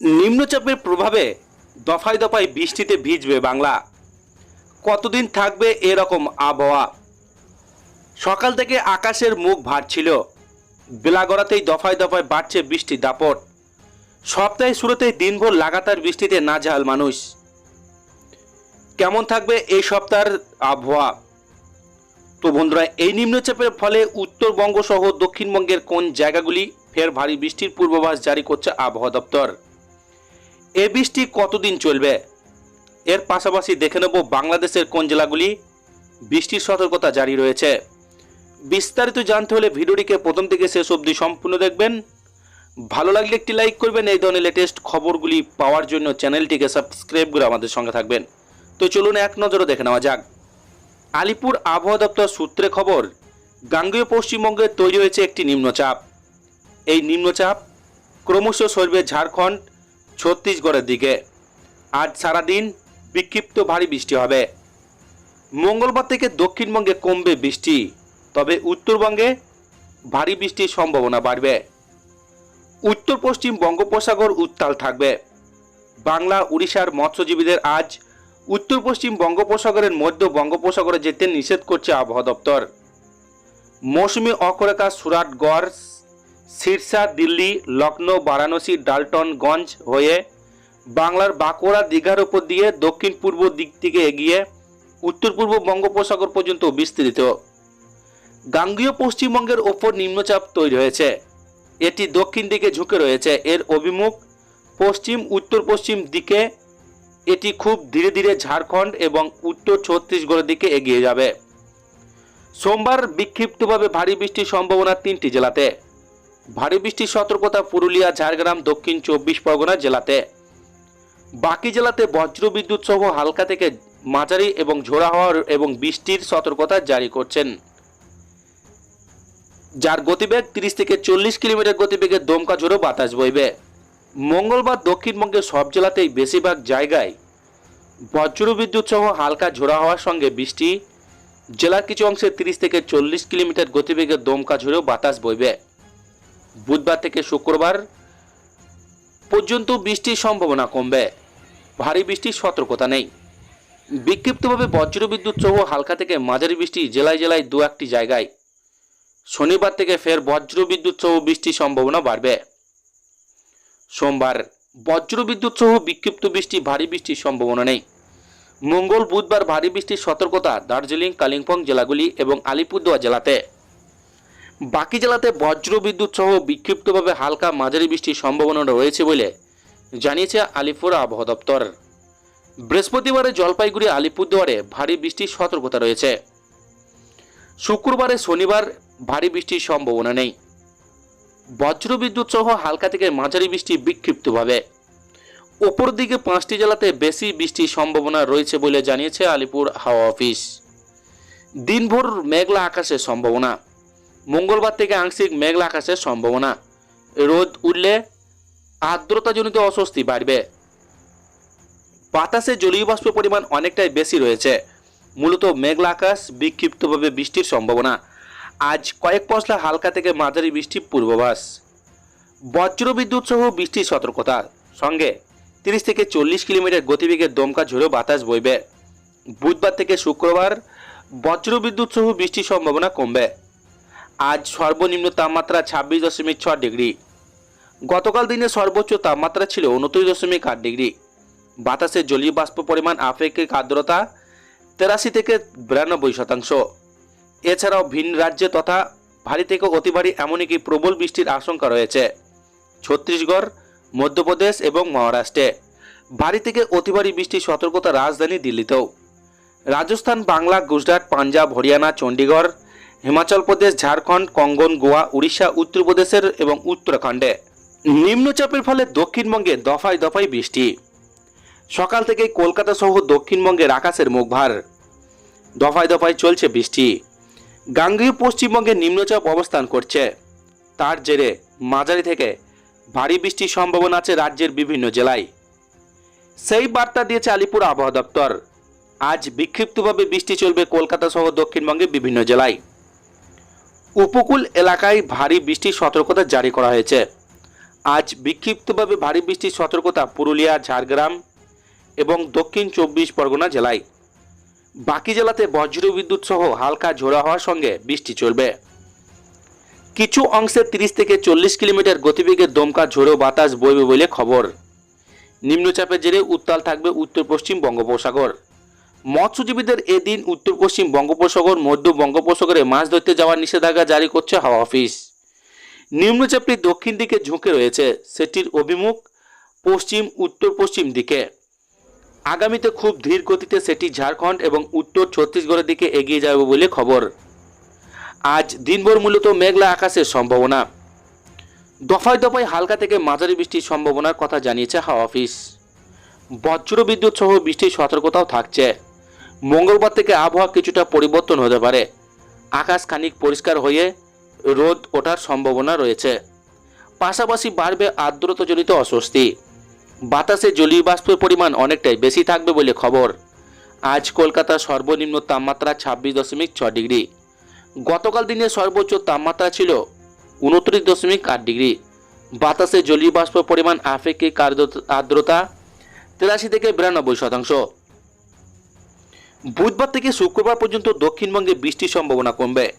নিম্নচাপের প্রভাবে দফায় দফায় বৃষ্টিতে ভিজবে বাংলা। কতদিন থাকবে এরকম আবহাওয়া? সকাল থেকে আকাশের মুখ ভার ছিল দফায় দফায় বাড়ছে বৃষ্টি দাপট। সপ্তাহে শুরুতেই দিনভর লাগাতার বৃষ্টিতে নাজেহাল মানুষ। কেমন থাকবে এই সপ্তাহের আবহাওয়া? তো বন্ধুরা, এই নিম্নচাপের ফলে উত্তরবঙ্গ সহ দক্ষিণবঙ্গের কোন জায়গাগুলি ফের ভারী বৃষ্টির পূর্বাভাস জারি করছে আবহাওয়া দপ্তর? এ বৃষ্টি কতদিন চলবে? এর পাশাপাশি দেখে নেব বাংলাদেশের কোন জেলাগুলি বৃষ্টির সতর্কতা জারি রয়েছে। বিস্তারিত জানতে হলে ভিডিওটিকে প্রথম থেকে শেষ অবধি সম্পূর্ণ দেখবেন। ভালো লাগলে একটি লাইক করবেন, এই ধরনের লেটেস্ট খবরগুলি পাওয়ার জন্য চ্যানেলটিকে সাবস্ক্রাইব করে আমাদের সঙ্গে থাকবেন। তো চলুন এক নজরে দেখে নেওয়া যাক। আলিপুর আবহাওয়া দপ্তর সূত্রে খবর, গাঙ্গেয় পশ্চিমবঙ্গে তৈরি হয়েছে একটি নিম্নচাপ। এই নিম্নচাপ ক্রমশ সরবে ঝাড়খণ্ড ছত্তিশগড়ের দিকে। আজ সারাদিন বিক্ষিপ্ত ভারী বৃষ্টি হবে। মঙ্গলবার থেকে দক্ষিণবঙ্গে কমবে বৃষ্টি, তবে উত্তরবঙ্গে ভারী বৃষ্টির সম্ভাবনা বাড়বে। উত্তর পশ্চিম বঙ্গোপসাগর উত্তাল থাকবে। বাংলা, উড়িষ্যার মৎস্যজীবীদের আজ উত্তর পশ্চিম বঙ্গোপসাগরের মধ্য বঙ্গোপসাগরে যেতে নিষেধ করছে আবহাওয়া দপ্তর। মৌসুমি অক্ষরেখা সুরাটগড় সিরসা, দিল্লি লখনৌ বারাণসী, ডালটনগঞ্জ হয়ে বাংলার বাঁকুড়া দীঘার উপর দিয়ে দক্ষিণ পূর্ব দিক থেকে এগিয়ে উত্তর পূর্ব বঙ্গোপসাগর পর্যন্ত বিস্তৃত। গাঙ্গীয় পশ্চিমবঙ্গের ওপর নিম্নচাপ তৈরি হয়েছে। এটি দক্ষিণ দিকে ঝুঁকে রয়েছে। এর অভিমুখ পশ্চিম, উত্তর পশ্চিম দিকে। এটি খুব ধীরে ধীরে ঝাড়খণ্ড এবং উত্তর ছত্তিশগড়ের দিকে এগিয়ে যাবে। সোমবার বিক্ষিপ্তভাবে ভারী বৃষ্টির সম্ভাবনা তিনটি জেলাতে। ভারী বৃষ্টির সতর্কতা পুরুলিয়া, ঝাড়গ্রাম, দক্ষিণ চব্বিশ পরগনা জেলাতে। বাকি জেলাতে বজ্রবিদ্যুৎ সহ হালকা থেকে মাঝারি এবং ঝোড়া হওয়ার এবং বৃষ্টির সতর্কতা জারি করছেন। যার গতিবেগ তিরিশ থেকে চল্লিশ কিলোমিটার গতিবেগে দমকা ঝোড়ো বাতাস বইবে। মঙ্গলবার দক্ষিণবঙ্গের সব জেলাতেই বেশিরভাগ জায়গায় বজ্রবিদ্যুৎ সহ হালকা ঝোড়া হওয়ার সঙ্গে বৃষ্টি। জেলার কিছু অংশে তিরিশ থেকে চল্লিশ কিলোমিটার গতিবেগে দমকা ঝোড়ো বাতাস বইবে। বুধবার থেকে শুক্রবার পর্যন্ত বৃষ্টির সম্ভাবনা কমবে। ভারী বৃষ্টির সতর্কতা নেই। বিক্ষিপ্তভাবে বজ্রবিদ্যুৎ সহ হালকা থেকে মাঝারি বৃষ্টি জেলায় জেলায় দু একটি জায়গায়। শনিবার থেকে ফের বজ্রবিদ্যুৎ সহ বৃষ্টির সম্ভাবনা বাড়বে। সোমবার বজ্রবিদ্যুৎ সহ বিক্ষিপ্ত বৃষ্টি, ভারী বৃষ্টির সম্ভাবনা নেই। মঙ্গল বুধবার ভারী বৃষ্টির সতর্কতা দার্জিলিং, কালিম্পং জেলাগুলি এবং আলিপুরদুয়ার জেলাতে। বাকি জেলাতে বজ্রবিদ্যুৎ সহ বিক্ষিপ্তভাবে হালকা মাঝারি বৃষ্টির সম্ভাবনা রয়েছে বলে জানিয়েছে আলিপুর আবহাওয়া দপ্তর। বৃহস্পতিবারে জলপাইগুড়ি, আলিপুরদুয়ারে ভারী বৃষ্টির সতর্কতা রয়েছে। শুক্রবারে শনিবার ভারী বৃষ্টির সম্ভাবনা নেই। বজ্রবিদ্যুৎ সহ হালকা থেকে মাঝারি বৃষ্টি বিক্ষিপ্তভাবে। ওপর দিকে পাঁচটি জেলাতে বেশি বৃষ্টির সম্ভাবনা রয়েছে বলে জানিয়েছে আলিপুর হাওয়া অফিস। দিনভর মেঘলা আকাশের সম্ভাবনা। মঙ্গলবার থেকে আংশিক মেঘলা আকাশের সম্ভাবনা। রোদ উঠলে আর্দ্রতাজনিত অস্বস্তি বাড়বে। বাতাসে জলীয় বাষ্প পরিমাণ অনেকটাই বেশি রয়েছে। মূলত মেঘলা আকাশ, বিক্ষিপ্তভাবে বৃষ্টির সম্ভাবনা। আজ কয়েক পশলা হালকা থেকে মাঝারি বৃষ্টির পূর্বাভাস। বজ্রবিদ্যুৎ সহ বৃষ্টির সতর্কতা। সঙ্গে তিরিশ থেকে চল্লিশ কিলোমিটার গতিবেগের দমকা ঝোড়ো বাতাস বইবে। বুধবার থেকে শুক্রবার বজ্রবিদ্যুৎ সহ বৃষ্টির সম্ভাবনা কমবে। আজ সর্বনিম্ন তাপমাত্রা ছাব্বিশ দশমিক ছ ডিগ্রি। গতকাল দিনে সর্বোচ্চ তাপমাত্রা ছিল উনত্রিশ দশমিক আট ডিগ্রি। বাতাসে জলীয় বাষ্প পরিমাণ আপেক্ষিক আর্দ্রতা তেরাশি থেকে বিরানব্বই শতাংশ। এছাড়াও ভিন রাজ্যে তথা ভারী থেকে অতি ভারী এমনকি প্রবল বৃষ্টির আশঙ্কা রয়েছে। ছত্তিশগড়, মধ্যপ্রদেশ এবং মহারাষ্ট্রে ভারী থেকে অতি ভারী বৃষ্টির সতর্কতা রাজধানী দিল্লিতেও। রাজস্থান, বাংলা, গুজরাট, পাঞ্জাব, হরিয়ানা, চণ্ডীগড় হিমাচল প্রদেশ, ঝাড়খণ্ড, কঙ্গন, গোয়া, উড়িষ্যা, উত্তরপ্রদেশের এবং উত্তরাখণ্ডে। নিম্নচাপের ফলে দক্ষিণবঙ্গে দফায় দফায় বৃষ্টি। সকাল থেকে কলকাতা সহ দক্ষিণবঙ্গের আকাশের মুখভার। দফায় দফায় চলছে বৃষ্টি। গাঙ্গেয় পশ্চিমবঙ্গে নিম্নচাপ অবস্থান করছে। তার জেরে মাঝারি থেকে ভারী বৃষ্টির সম্ভাবনা আছে রাজ্যের বিভিন্ন জেলায়। সেই বার্তা দিয়েছে আলিপুর আবহাওয়া দপ্তর। আজ বিক্ষিপ্তভাবে বৃষ্টি চলবে কলকাতা সহ দক্ষিণবঙ্গের বিভিন্ন জেলায়। উপকূল এলাকায় ভারী বৃষ্টির সতর্কতা জারি করা হয়েছে। আজ বিক্ষিপ্তভাবে ভারী বৃষ্টির সতর্কতা পুরুলিয়া, ঝাড়গ্রাম এবং দক্ষিণ চব্বিশ পরগনা জেলায়। বাকি জেলাতে বজ্র বিদ্যুৎ সহ হালকা ঝোড়া হওয়ার সঙ্গে বৃষ্টি চলবে। কিছু অংশে তিরিশ থেকে চল্লিশ কিলোমিটার গতিবেগে দমকা ঝোড়ো বাতাস বইবে বলে খবর। নিম্নচাপের জেরে উত্তাল থাকবে উত্তর পশ্চিম বঙ্গোপসাগর। মৎস্যজীবীদের এদিন উত্তর পশ্চিম বঙ্গোপসাগর, মধ্য বঙ্গোপসাগরে মাছ ধরতে যাওয়ার নিষেধাজ্ঞা জারি করছে হাওয়া অফিস। নিম্নচাপটি দক্ষিণ দিকে ঝুঁকে রয়েছে, সেটির অভিমুখ পশ্চিম, উত্তর পশ্চিম দিকে। আগামীতে খুব ধীর গতিতে সেটি ঝাড়খণ্ড এবং উত্তর ছত্তিশগড়ের দিকে এগিয়ে যাবে বলে খবর। আজ দিনভর মূলত মেঘলা আকাশের সম্ভাবনা। দফায় দফায় হালকা থেকে মাঝারি বৃষ্টির সম্ভাবনার কথা জানিয়েছে হাওয়া অফিস। বজ্র বিদ্যুৎ সহ বৃষ্টির সতর্কতাও থাকছে। মঙ্গলবার থেকে আবহাওয়া কিছুটা পরিবর্তন হতে পারে। আকাশ খানিক পরিষ্কার হয়ে রোদ ওঠার সম্ভাবনা রয়েছে। পাশাপাশি বাড়বে আর্দ্রতাজনিত অস্বস্তি। বাতাসে জলীয় বাষ্পের পরিমাণ অনেকটাই বেশি থাকবে বলে খবর। আজ কলকাতার সর্বনিম্ন তাপমাত্রা ছাব্বিশ দশমিক ছ ডিগ্রি। গতকাল দিনে সর্বোচ্চ তাপমাত্রা ছিল উনত্রিশ দশমিক আট ডিগ্রি। বাতাসে জলীয় বাষ্পের পরিমাণ আপেক্ষিক আর্দ্রতা- আর্দ্রতা তিরাশি থেকে বিরানব্বই শতাংশ। বুধবার থেকে শুক্রবার পর্যন্ত দক্ষিণবঙ্গে বৃষ্টির সম্ভাবনা কমবে।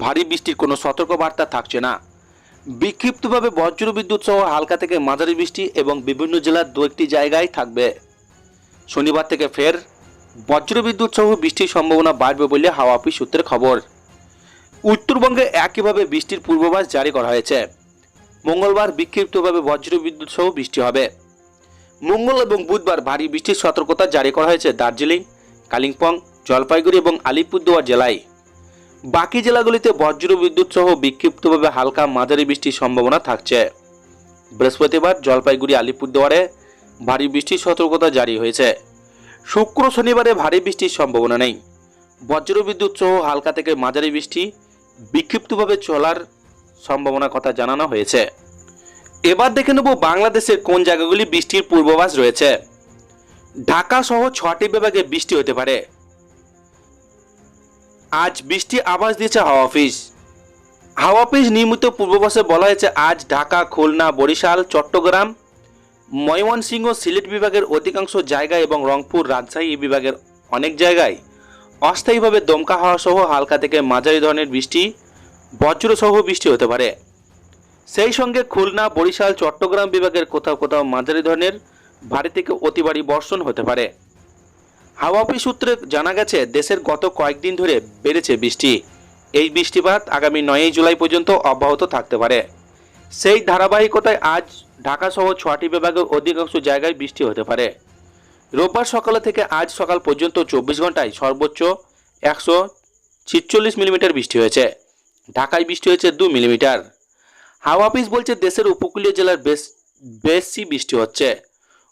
ভারী বৃষ্টির কোনো সতর্কবার্তা থাকছে না। বিক্ষিপ্তভাবে বজ্র বিদ্যুৎ সহ হালকা থেকে মাঝারি বৃষ্টি এবং বিভিন্ন জেলার দু একটি জায়গায় থাকবে। শনিবার থেকে ফের বজ্র বিদ্যুৎ সহ বৃষ্টির সম্ভাবনা বাড়বে বলে হাওয়া অফিস সূত্রের খবর। উত্তরবঙ্গে একইভাবে বৃষ্টির পূর্বাভাস জারি করা হয়েছে। মঙ্গলবার বিক্ষিপ্তভাবে বজ্র বিদ্যুৎ সহ বৃষ্টি হবে। মঙ্গল এবং বুধবার ভারী বৃষ্টির সতর্কতা জারি করা হয়েছে দার্জিলিং কালিম্পং, জলপাইগুড়ি এবং আলিপুরদুয়ার জেলায়। বাকি জেলাগুলিতে বজ্র বিদ্যুৎ সহ বিক্ষিপ্তভাবে হালকা মাঝারি বৃষ্টির সম্ভাবনা থাকছে। বৃহস্পতিবার জলপাইগুড়ি, আলিপুরদুয়ারে ভারী বৃষ্টির সতর্কতা জারি হয়েছে। শুক্র শনিবারে ভারী বৃষ্টির সম্ভাবনা নেই। বজ্র বিদ্যুৎ সহ হালকা থেকে মাঝারি বৃষ্টি, বিক্ষিপ্তভাবে চলার সম্ভাবনার কথা জানানো হয়েছে। এবার দেখে নেব বাংলাদেশের কোন জায়গাগুলি বৃষ্টির পূর্বাভাস রয়েছে। ঢাকা সহ ছটি বিভাগে বৃষ্টি হতে পারে। আজ বৃষ্টি আভাস দিয়েছে হাওয়া অফিস। হাওয়া অফিস নিয়মিত পূর্বাভাসে বলা হয়েছে, আজ ঢাকা, খুলনা, বরিশাল, চট্টগ্রাম, ময়মনসিংহ, সিলেট বিভাগের অধিকাংশ জায়গায় এবং রংপুর, রাজশাহী বিভাগের অনেক জায়গায় অস্থায়ীভাবে দমকা হাওয়া সহ হালকা থেকে মাঝারি ধরনের বৃষ্টি, বজ্র সহ বৃষ্টি হতে পারে। সেই সঙ্গে খুলনা, বরিশাল, চট্টগ্রাম বিভাগের কোথাও কোথাও মাঝারি ধরনের ভারী থেকে অতি ভারী বর্ষণ হতে পারে। হাওয়া অফিস সূত্রে জানা গেছে, দেশের গত কয়েকদিন ধরে বেড়েছে বৃষ্টি। এই বৃষ্টিপাত আগামী নয়ই জুলাই পর্যন্ত অব্যাহত থাকতে পারে। সেই ধারাবাহিকতায় আজ ঢাকা সহ ছটি বিভাগের অধিকাংশ জায়গায় বৃষ্টি হতে পারে। রোববার সকালে থেকে আজ সকাল পর্যন্ত চব্বিশ ঘন্টায় সর্বোচ্চ একশো ছিচল্লিশ মিলিমিটার বৃষ্টি হয়েছে। ঢাকায় বৃষ্টি হয়েছে দু মিলিমিটার। হাওয়া অফিস বলছে, দেশের উপকূলীয় জেলার বেশ বেশি বৃষ্টি হচ্ছে।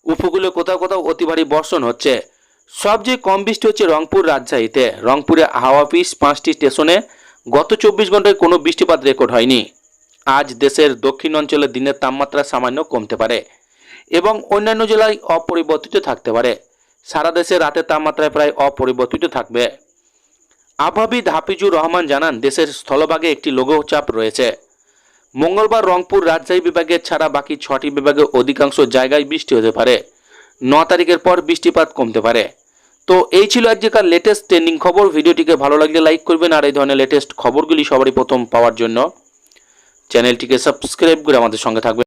উপকূলে কোথাও কোথাও অতি ভারী বর্ষণ হচ্ছে। সবচেয়ে কম বৃষ্টি হচ্ছে রংপুর রাজশাহীতে। রংপুরে হাওয়া অফিস পাঁচটি স্টেশনে গত চব্বিশ ঘন্টায় কোনো বৃষ্টিপাত রেকর্ড হয়নি। আজ দেশের দক্ষিণ অঞ্চলে দিনের তাপমাত্রা সামান্য কমতে পারে এবং অন্যান্য জেলায় অপরিবর্তিত থাকতে পারে। সারা দেশে রাতের তাপমাত্রায় প্রায় অপরিবর্তিত থাকবে। আবহাবিদ হাফিজুর রহমান জানান, দেশের স্থলভাগে একটি লঘুচাপ রয়েছে। মঙ্গলবার রংপুর রাজশাহী বিভাগের ছাড়া বাকি ছটি বিভাগে অধিকাংশ জায়গায় বৃষ্টি হতে পারে। ন তারিখের পর বৃষ্টিপাত কমতে পারে। তো এই ছিল আজকের লেটেস্ট ট্রেন্ডিং খবর। ভিডিওটিকে ভালো লাগলে লাইক করবেন আর এই ধরনের লেটেস্ট খবরগুলি সবারই প্রথম পাওয়ার জন্য। চ্যানেলটিকে সাবস্ক্রাইব করে আমাদের সঙ্গে থাকবেন।